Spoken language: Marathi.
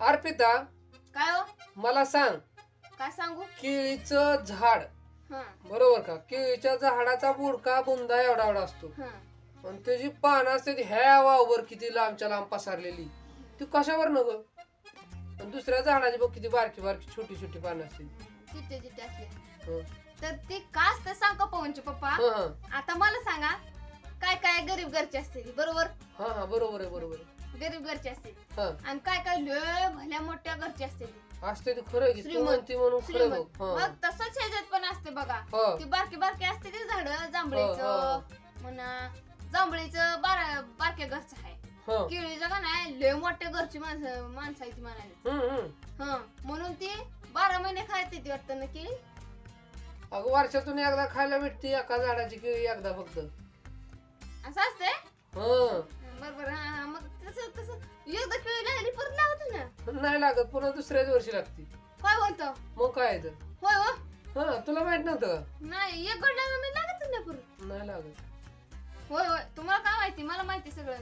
अर्पिता काय हो? मला सांग. काय सांगू? केळीचं झाड. हा. बरोबर का? केळीच्या झाडाचा बुडका बुंदा एवढा एवढा असतो. हा. आणि त्याची पानं असते ती ह्या वावर किती लांबच्या लांब पसरलेली. ती कशावर न ग? आणि दुसऱ्या झाडाची बघ किती बारकी बारकी छोटी छोटी पानं असतील. चिट्टे चिट्टे असले. हं. तर ते का असतं सांग का पवनचे पप्पा? हं, हं. आता मला सांगा काय काय गरीब घरचे असते बरोबर? हा हा बरोबर आहे बरोबर आहे. गरीब घरचे असते हा. आणि काय काय लय भल्या मोठ्या घरचे असते ती. असते ती खरं आहे की तू श्रीमंत. म्हणती म्हणून खरं आहे श्रीमंत. बघ. हा. मग तसंच ह्याच्यात पण असते बघा. हा. ती बारकी बारकी असते की झाड हो, जांभळीचं म्हणा जांभळीचं बारा बारक्या घरचं आहे. हा. केळीचं का नाही लय मोठ्या घरची माणसं माणसाची म्हणाली. हम्म, हम्म. हा म्हणून ती बारा महिने खायची ती वाटतं ना केळी? अगं वर्षातून एकदा खायला भेटते एका झाडाची केळी एकदा फक्त. असं बरोबर हा. ना नाही लागत पुन्हा दुसऱ्याच वर्षी लागते काय बोलतो. मग काय आहे तर? होय हो. हा तुला माहीत नव्हतं का? नाही एक गड लागला मी लागत ना परत नाही लागत. होय होय तुम्हाला काय माहिती? मला माहिती सगळं.